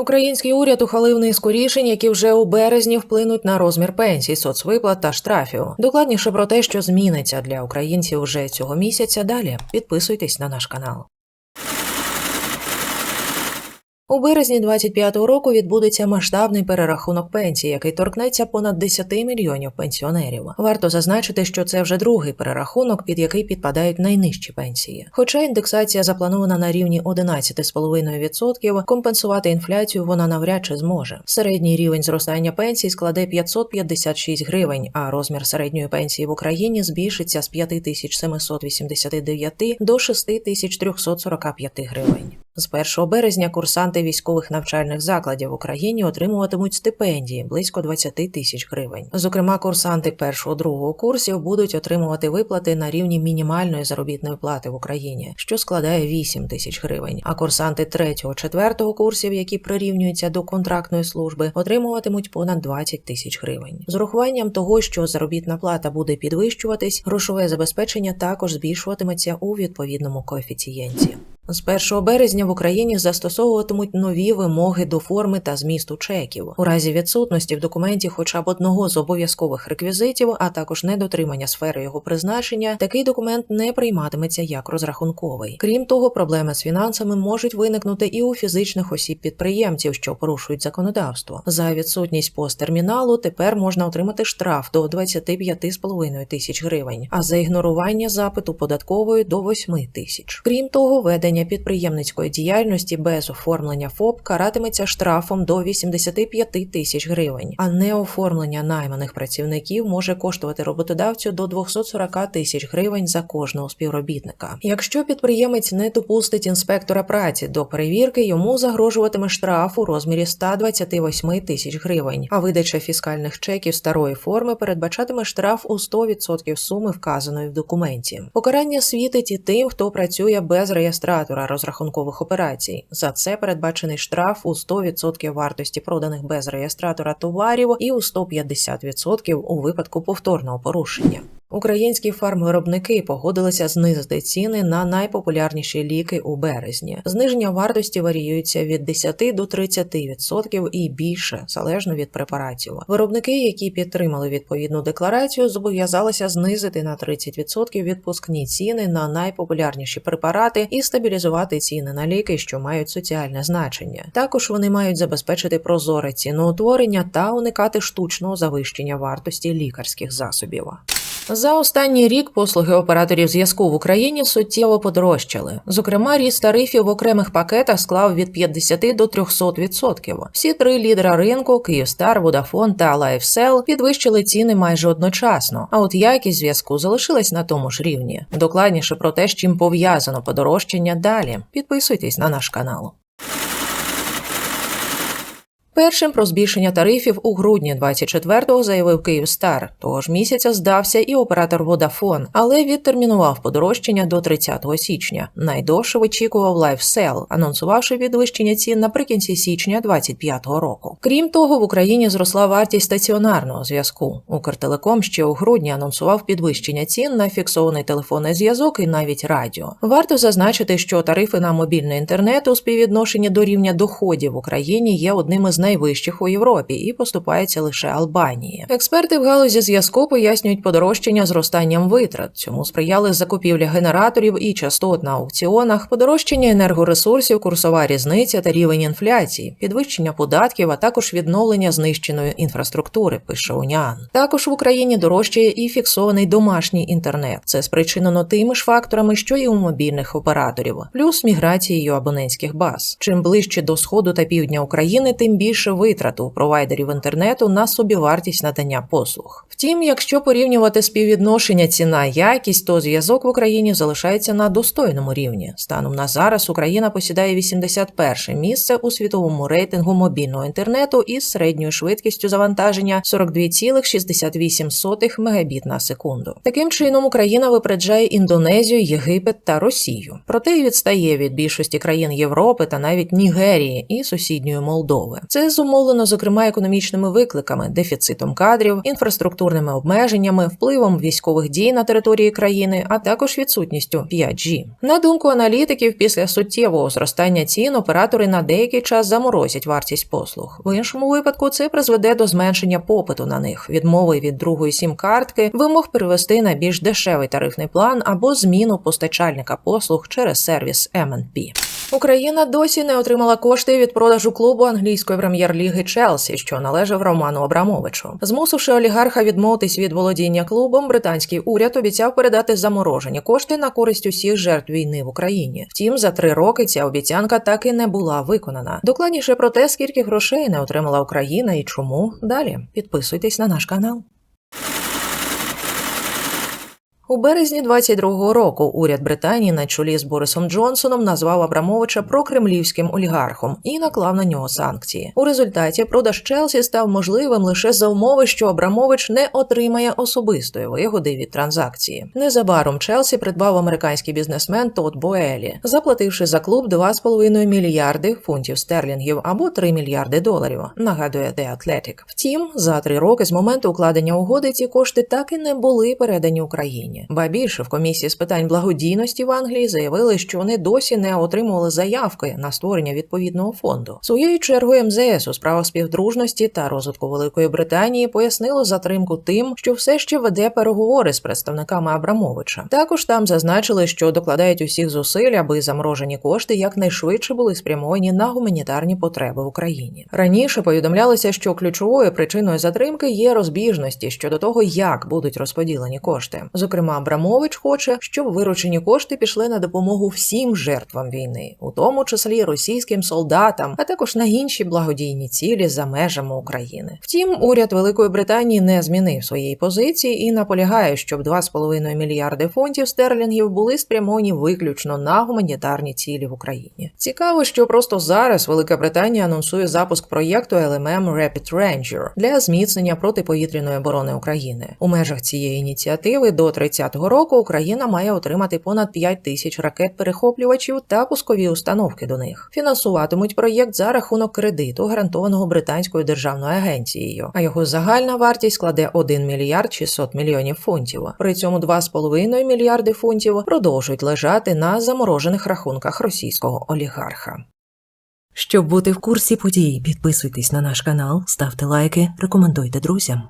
Український уряд ухвалив низку рішень, які вже у березні вплинуть на розмір пенсій, соцвиплат та штрафів. Докладніше про те, що зміниться для українців вже цього місяця. Далі підписуйтесь на наш канал. У березні 25-го року відбудеться масштабний перерахунок пенсій, який торкнеться понад 10 мільйонів пенсіонерів. Варто зазначити, що це вже другий перерахунок, під який підпадають найнижчі пенсії. Хоча індексація запланована на рівні 11,5%, компенсувати інфляцію вона навряд чи зможе. Середній рівень зростання пенсій складе 556 гривень, а розмір середньої пенсії в Україні збільшиться з 5789 до 6345 гривень. З 1 березня курсанти військових навчальних закладів в Україні отримуватимуть стипендії близько 20 тисяч гривень. Зокрема, курсанти першого-другого курсів будуть отримувати виплати на рівні мінімальної заробітної плати в Україні, що складає 8 тисяч гривень. А курсанти третього-четвертого курсів, які прирівнюються до контрактної служби, отримуватимуть понад 20 тисяч гривень. З урахуванням того, що заробітна плата буде підвищуватись, грошове забезпечення також збільшуватиметься у відповідному коефіцієнті. З 1 березня в Україні застосовуватимуть нові вимоги до форми та змісту чеків. У разі відсутності в документі хоча б одного з обов'язкових реквізитів, а також недотримання сфери його призначення, такий документ не прийматиметься як розрахунковий. Крім того, проблеми з фінансами можуть виникнути і у фізичних осіб-підприємців, що порушують законодавство. За відсутність посттерміналу тепер можна отримати штраф до 25,5 тисяч гривень, а за ігнорування запиту податкової до 8 тисяч. Крім того, ведення підприємницької діяльності без оформлення ФОП каратиметься штрафом до 85 тисяч гривень, а неоформлення найманих працівників може коштувати роботодавцю до 240 тисяч гривень за кожного співробітника. Якщо підприємець не допустить інспектора праці до перевірки, йому загрожуватиме штраф у розмірі 128 тисяч гривень, а видача фіскальних чеків старої форми передбачатиме штраф у 100% суми вказаної в документі. Покарання світить і тим, хто працює без реєстратора розрахункових операцій. За це передбачений штраф у 100% вартості проданих без реєстратора товарів і у 150% у випадку повторного порушення. Українські фармвиробники погодилися знизити ціни на найпопулярніші ліки у березні. Зниження вартості варіюється від 10 до 30% і більше, залежно від препаратів. Виробники, які підтримали відповідну декларацію, зобов'язалися знизити на 30% відпускні ціни на найпопулярніші препарати і стабілізувати ціни на ліки, що мають соціальне значення. Також вони мають забезпечити прозоре ціноутворення та уникати штучного завищення вартості лікарських засобів. За останній рік послуги операторів зв'язку в Україні суттєво подорожчали. Зокрема, ріст тарифів в окремих пакетах склав від 50 до 300%. Всі три лідера ринку Київстар, Vodafone та LifeSell підвищили ціни майже одночасно. А от якість зв'язку залишилась на тому ж рівні. Докладніше про те, з чим пов'язано подорожчання далі. Підписуйтесь на наш канал. Першим про збільшення тарифів у грудні 24-го заявив Київстар. Того ж місяця здався і оператор Vodafone, але відтермінував подорожчання до 30 січня. Найдовше вичікував LifeSell, анонсувавши підвищення цін наприкінці січня 25-го року. Крім того, в Україні зросла вартість стаціонарного зв'язку. Укртелеком ще у грудні анонсував підвищення цін на фіксований телефонний зв'язок і навіть радіо. Варто зазначити, що тарифи на мобільний інтернет у співвідношенні до рівня доходів в Україні є одним із найвищих у Європі і поступається лише Албанії. Експерти в галузі зв'язку пояснюють подорожчання зростанням витрат. Цьому сприяли закупівля генераторів і частот на аукціонах, подорожчання енергоресурсів, курсова різниця та рівень інфляції, підвищення податків, а також відновлення знищеної інфраструктури. Пише Уніан. Також в Україні дорожчає і фіксований домашній інтернет. Це спричинено тими ж факторами, що і у мобільних операторів, плюс міграцією абонентських баз. Чим ближче до сходу та півдня України, тим більше більше витрат у провайдерів інтернету на собівартість надання послуг. Втім, якщо порівнювати співвідношення ціна якість, то зв'язок в Україні залишається на достойному рівні. Станом на зараз Україна посідає 81 місце у світовому рейтингу мобільного інтернету із середньою швидкістю завантаження 42,68 мегабіт на секунду. Таким чином Україна випереджає Індонезію, Єгипет та Росію. Проте й відстає від більшості країн Європи та навіть Нігерії і сусідньої Молдови. Це Це зумовлено зокрема економічними викликами, дефіцитом кадрів, інфраструктурними обмеженнями, впливом військових дій на території країни, а також відсутністю 5G. На думку аналітиків, після суттєвого зростання цін оператори на деякий час заморозять вартість послуг. В іншому випадку це призведе до зменшення попиту на них, відмови від другої сім-картки, вимог перевести на більш дешевий тарифний план або зміну постачальника послуг через сервіс M&P. Україна досі не отримала кошти від продажу клубу англійської прем'єр-ліги Челсі, що належав Роману Абрамовичу. Змусивши олігарха відмовитись від володіння клубом, британський уряд обіцяв передати заморожені кошти на користь усіх жертв війни в Україні. Втім, за три роки ця обіцянка так і не була виконана. Докладніше про те, скільки грошей не отримала Україна і чому далі. Підписуйтесь на наш канал. У березні 22-го року уряд Британії на чолі з Борисом Джонсоном назвав Абрамовича прокремлівським олігархом і наклав на нього санкції. У результаті продаж Челсі став можливим лише за умови, що Абрамович не отримає особистої вигоди від транзакції. Незабаром Челсі придбав американський бізнесмен Тодд Боелі, заплативши за клуб 2,5 мільярди фунтів стерлінгів або 3 мільярди доларів. Нагадує The Athletic. Втім, за три роки з моменту укладення угоди ці кошти так і не були передані Україні. Ба більше в комісії з питань благодійності в Англії заявили, що вони досі не отримували заявки на створення відповідного фонду. Своєю чергою МЗС у справах співдружності та розвитку Великої Британії пояснило затримку тим, що все ще веде переговори з представниками Абрамовича. Також там зазначили, що докладають усіх зусиль, аби заморожені кошти якнайшвидше були спрямовані на гуманітарні потреби в Україні. Раніше повідомлялося, що ключовою причиною затримки є розбіжності щодо того, як будуть розподілені кошти. Зокрема, Абрамович хоче, щоб виручені кошти пішли на допомогу всім жертвам війни, у тому числі російським солдатам, а також на інші благодійні цілі за межами України. Втім, уряд Великої Британії не змінив своєї позиції і наполягає, щоб 2,5 мільярди фунтів стерлінгів були спрямовані виключно на гуманітарні цілі в Україні. Цікаво, що просто зараз Велика Британія анонсує запуск проєкту LMM Rapid Ranger для зміцнення протиповітряної оборони України. У межах цієї ініціативи до 30-го року Україна має отримати понад 5 тисяч ракет-перехоплювачів та пускові установки до них. Фінансуватимуть проєкт за рахунок кредиту, гарантованого британською державною агенцією. А його загальна вартість складе 1 мільярд 600 мільйонів фунтів. При цьому 2,5 мільярди фунтів продовжують лежати на заморожених рахунках російського олігарха. Щоб бути в курсі подій, підписуйтесь на наш канал, ставте лайки, рекомендуйте друзям.